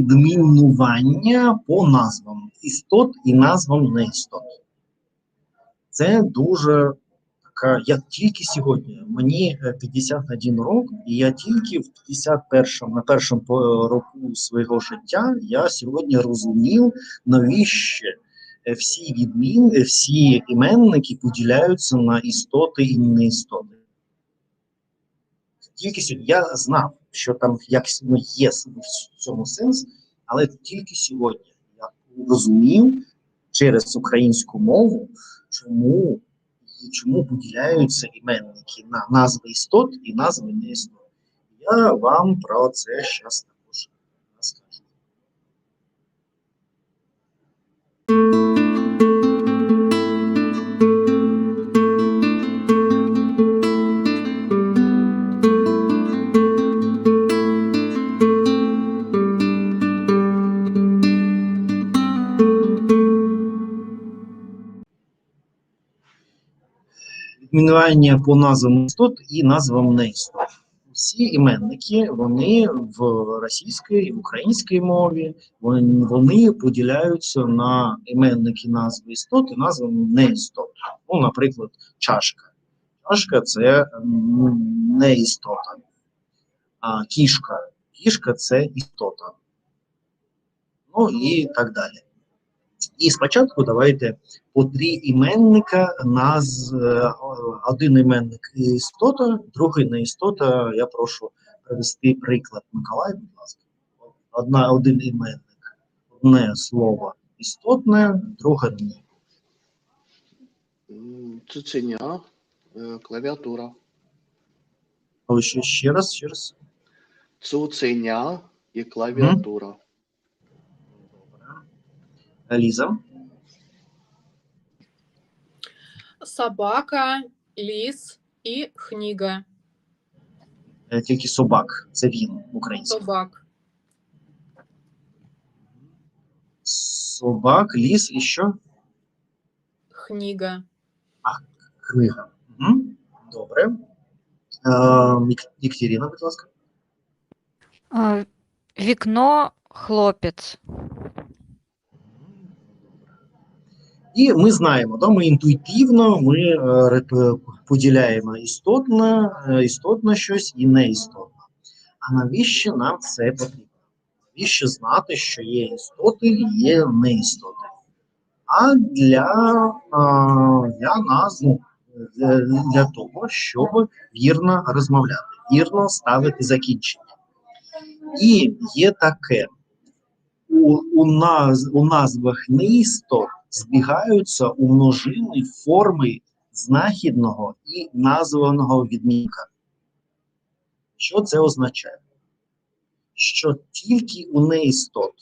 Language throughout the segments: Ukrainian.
відмінування по назвам істот і назвам неістот. Це дуже така. Я тільки сьогодні, мені е, 51 рок, і я тільки в 51 на першому року свого життя я сьогодні розумів, навіщо е, всі відмін, е, всі іменники поділяються на істоти і неістоти. Тільки сьогодні я знав, що там якось ну, є в цьому сенс, але тільки сьогодні я розумів через українську мову, чому, чому поділяються іменники на назви істот і назви неістот. Я вам про це зараз також розкажу. Відмінування по назвам істот і назвам неістот. Всі іменники, вони в російській в українській мові, вони, поділяються на іменники назви істот і назви неістот. Ну, наприклад, чашка. Чашка це м, не істота. А кішка. Кішка це істота. Ну і так далі. І спочатку давайте по три іменника наз е, один іменник істота, другий не істота. Я прошу привести приклад Миколай, будь ласка. Одна, один іменник, одне слово істотне, друге не. Цуценя, е, клавіатура. Але ще, ще раз, ще раз. Цуценя і клавіатура. Добре. Ліза. собака, ліс і книга. Е, Тільки собак, це він український. Собак. Собак, ліс і що? Книга. Книга. Угу. Добре. Е, Єк- Єкатерина, будь ласка. А, Вікно, хлопець. І ми знаємо, да, ми інтуїтивно ми е, поділяємо істотне, істотне щось і неістотне. А навіщо нам це потрібно? Навіщо знати, що є істоти і є неістоти? А для, для нас, ну, для, для того, щоб вірно розмовляти, вірно ставити закінчення. І є таке: у, у, наз, у назвах неістот збігаються у множини форми знахідного і названого відмінка. Що це означає? Що тільки у неістот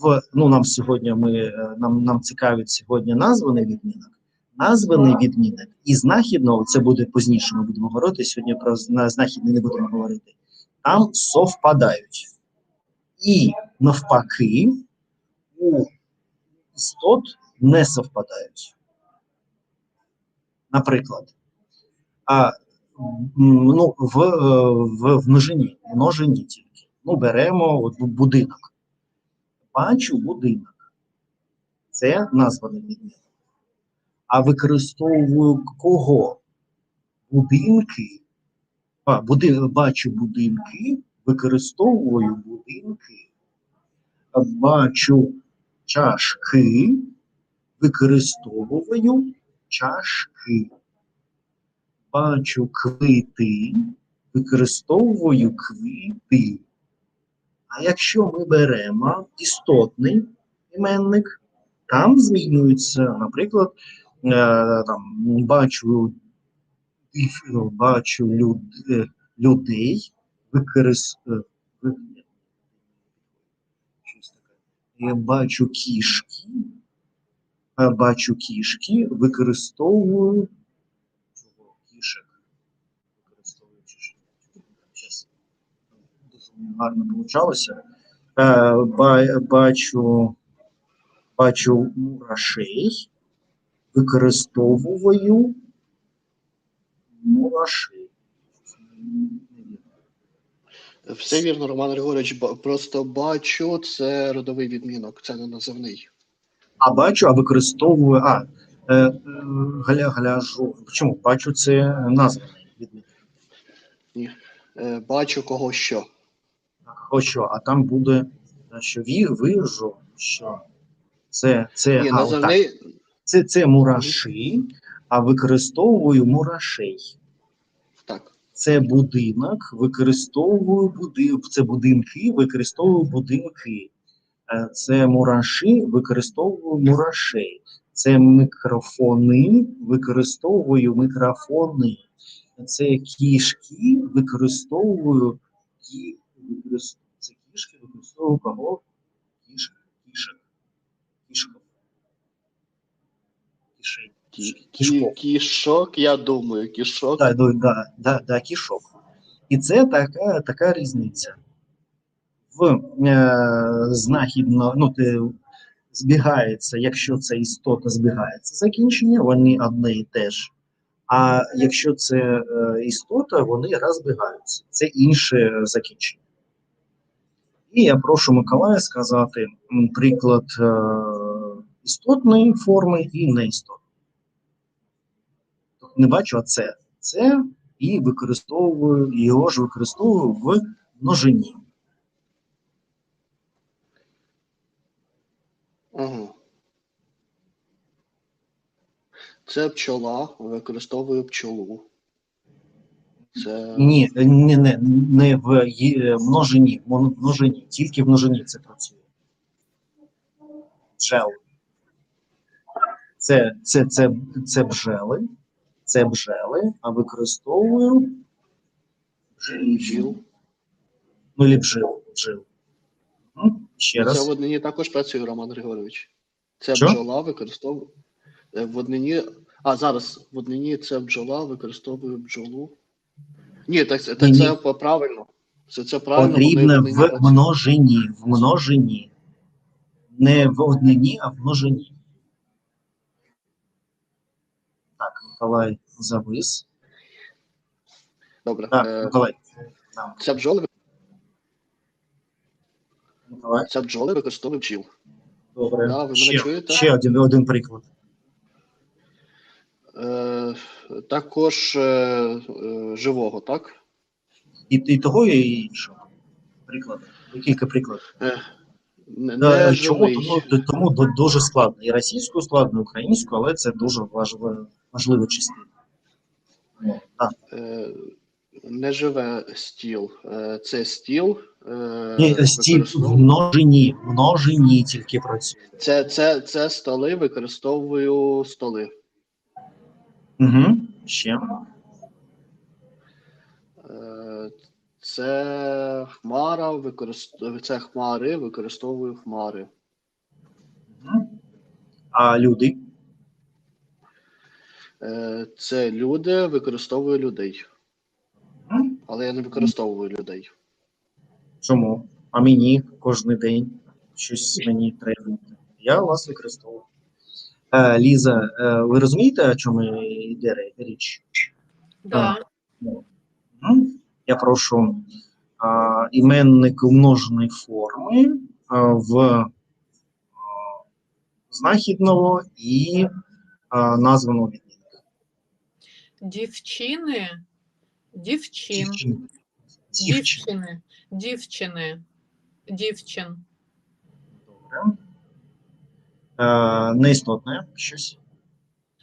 в ну нам сьогодні ми е, нам, нам цікавить сьогодні названий відмінок, названий відмінок і знахідного, це буде пізніше. Ми будемо говорити. Сьогодні про знахідний не будемо говорити. Там совпадають. І навпаки, у істот не совпадають. Наприклад, а, ну, в, е, в, в множині, множині тільки. Ну, беремо от, будинок. Бачу будинок. Це названий відмінок. А використовую кого? Будинки. А, буди, бачу будинки, використовую будинки. Бачу чашки, використовую чашки. Бачу квіти, використовую квіти. А якщо ми беремо істотний іменник, там змінюється, наприклад, е, там, бачу, бачу люд, е, людей, використовую. Щось таке. Я бачу кішки, а бачу кішки, використовую чого кішек. Використовую кішек. Дуже гарно получалося. Е, бачу, бачу мурашей, використовую мурашей. Все вірно, Роман Григорович. Просто бачу, це родовий відмінок, це не називний. А бачу, а використовую. А, е, е, гля, гляжу. Чому? Бачу, це названий відмінок. Е, Бачу кого що. Ось що, а там буде, е, що ві, вижу, що це, це, Ні, а, називний. це, це мураші, а використовую мурашей. Так. Це будинок, використовую будинок, це будинки, використовую будинки. Е, Це мураші, використовую мурашей. Це мікрофони, використовую мікрофони. Це кішки, використовую кі, використ- це кішки, використовую кого? Кішки, кішок. Кішков. Кішень. Кі- Кішков. Кішок, я думаю, кішок. Да, да, да, да, да, кішок. І це така, така різниця. В е, знахідно, ну, те, збігається, якщо це істота збігається закінчення, вони одне і те ж. А якщо це е, істота, вони розбігаються. Це інше закінчення. І я прошу Миколая сказати приклад е, істотної форми і неістотної. Не бачу, а це. Це і використовую, його ж використовую в множині. Це пчола, використовую пчолу. Це Ні, не, не, не в ї- множині, в множині, тільки в множині це працює. Бджел. Це, це, це, це бджели, це бджели, а використовую бджілів. Ну, і бджил, бджил. Мгм. Ще Це раз. в однині також працює, Роман Григорович. Це Що? бджола використовує. е, В однині. А зараз в однині це бджола, використовує бджолу. Ні, так це, так Ні, це ні. правильно. Це, це правильно. Потрібно в множині, в множині. Не в однині, а в множині. Так, Миколай завис. Добре. Так, е, Миколай. Так, Це бджоли, Миколай. це бджоли використовує бджіл. Добре. Да, ви мене ще, чуєте? ще один, один приклад. Е, також е, е, живого, так? І, і того, і іншого. Приклад. Кілька прикладів. Е, не, Е, не Чому? живий. Тому, тому дуже складно. І російською складно, і українською, але це дуже важлива, важлива частина. Ну, так. Е, не живе стіл. Е, це стіл. Е, Ні, стіль в множині, в множині тільки працює. Це, це, це столи, використовую столи. Угу. Ще. Це хмара, використовую, це хмари, використовую хмари. А люди? Е, Це люди, використовую людей. Але я не використовую людей. Чому? А мені кожен день щось мені треба. Я вас використовую. Е, Ліза, е, ви розумієте, о чому йде річ? Да. Мгм. Я прошу а, іменник умноженої форми а, в а, знахідного і а, названого відмінка. Дівчини. Дівчин. Дівчин. Дівчин. Дівчини. Дівчини. Дівчин. Добре. Е, неістотне щось.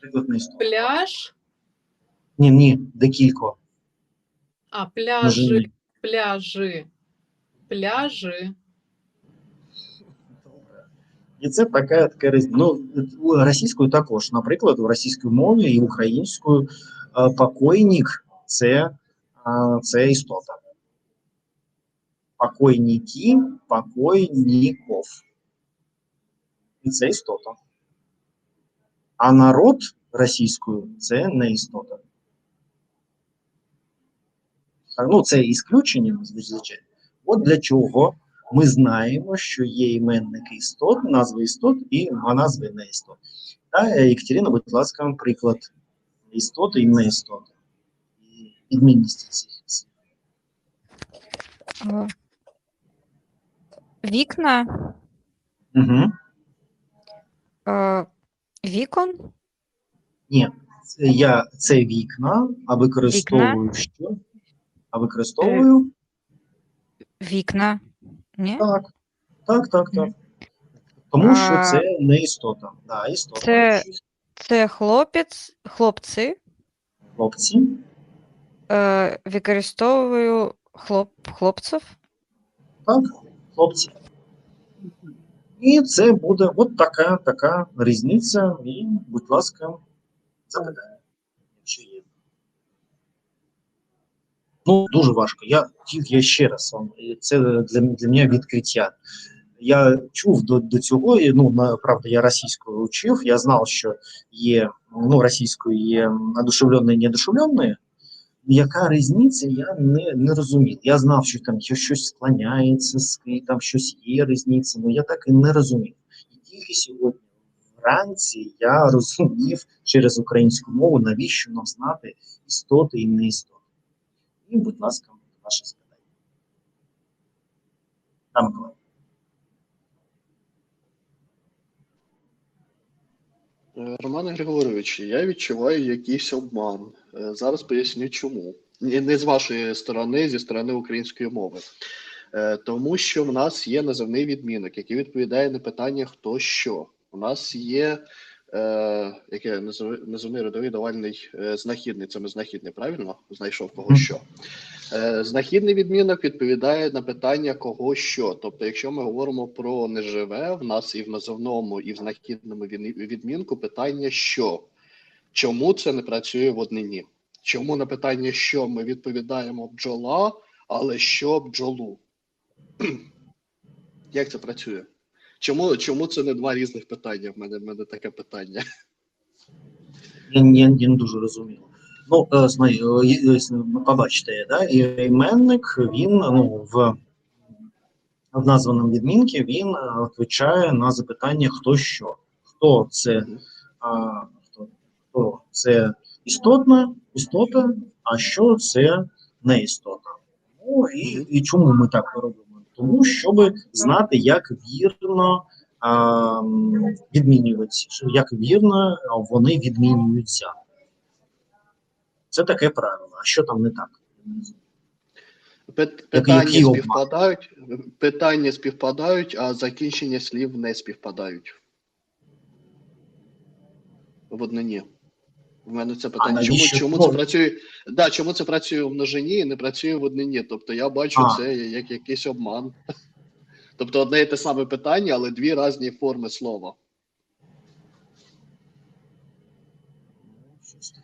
Приклад неістотне. Пляж. Ні, ні, декілько. А, пляжі. Множині. Пляжі. Пляжі. І це така, така різниця. Ну, у російською також. Наприклад, у російській мові і українською е, покойник це, е, це істота. Покойники, покойников. І це істота. А народ російською це не істота. Ну, це ісключення, звичайно. От для чого ми знаємо, що є іменники істот, назви істот і назви не істот. Та, е, Екатерина, будь ласка, приклад істоти і не істоти. І відмінності цих слів. Вікна, Угу. е, вікон, Ні, це я це вікна, а використовую що? А використовую вікна. Ні? так. Так, так, так. Тому що А, це не істота. Да, істота. це- Щось. Це хлопець, хлопці. Хлопці. Е, використовую хлоп, хлопців. Так, хлопці. І це буде от така, така різниця. І, будь ласка, запитання, якщо є. Ну, дуже важко. Я я ще раз вам. Це для, для мене відкриття. Я чув до, до цього, і, ну, правда, я російською учив, я знав, що є, ну, російською є одушевлене і неодушевлене, яка різниця, я не, не розумів. Я знав, що там щось склоняється, там щось є різниця, але я так і не розумів. І тільки сьогодні вранці я розумів через українську мову, навіщо нам знати істоти і неістоти. І, будь ласка, ваше запитання. Там Миколай. Е, Романе Григоровичу, я відчуваю якийсь обман. Е, Зараз поясню чому. Не з вашої сторони, зі сторони української мови. Е, Тому що в нас є називний відмінок, який відповідає на питання хто що. У нас є е, яке назив- називний родовий давальний е, знахідний. Це ми знахідний, правильно? Знайшов кого що. Е, Знахідний відмінок відповідає на питання кого що. Тобто, якщо ми говоримо про неживе, в нас і в називному, і в знахідному відмінку питання що. Чому це не працює в однині? Чому на питання що ми відповідаємо бджола, але що бджолу? Як це працює? Чому, чому це не два різних питання? В мене, в мене таке питання. Я, не дуже розумію. Ну, е, е, е, ну, побачите, да? іменник, він ну, в, в названому відмінку він відповідає на запитання хто що. Хто це, а, хто, хто це істотна, істота, а що це не істота. Ну і, і чому ми так робимо? Тому щоб знати, як вірно а, відмінювати, як вірно вони відмінюються. Це таке правило. А що там не так? Питання співпадають, питання співпадають, а закінчення слів не співпадають. В однині. В мене це питання. Чому, чому Ну, це працює? Да, чому це працює в множині і не працює в однині? Тобто я бачу А. це як якийсь обман. Тобто одне і те саме питання, але дві різні форми слова.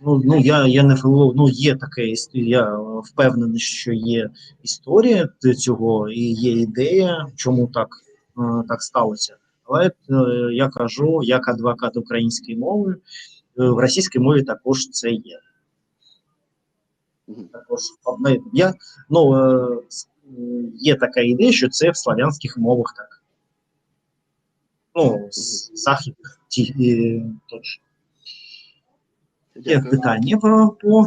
Ну, ну я, я не філолог, ну є таке, я впевнений, що є історія цього і є ідея, чому так, е, так сталося. Але е, я кажу, як адвокат української мови, е, в російській мові також це є. Також я, ну, є така ідея, що це в славянських мовах так. Ну, з західних ті, е, точно. Є питання по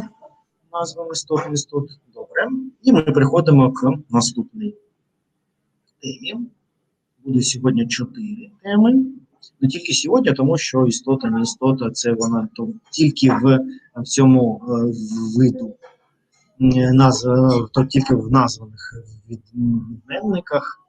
назвам істот істот. Добре. І ми переходимо к наступній темі. Буде сьогодні чотири теми. Не тільки сьогодні, тому що істота, не істота, це вона то тільки в, в цьому в виду е, назв, то тільки в названих від- відмінниках.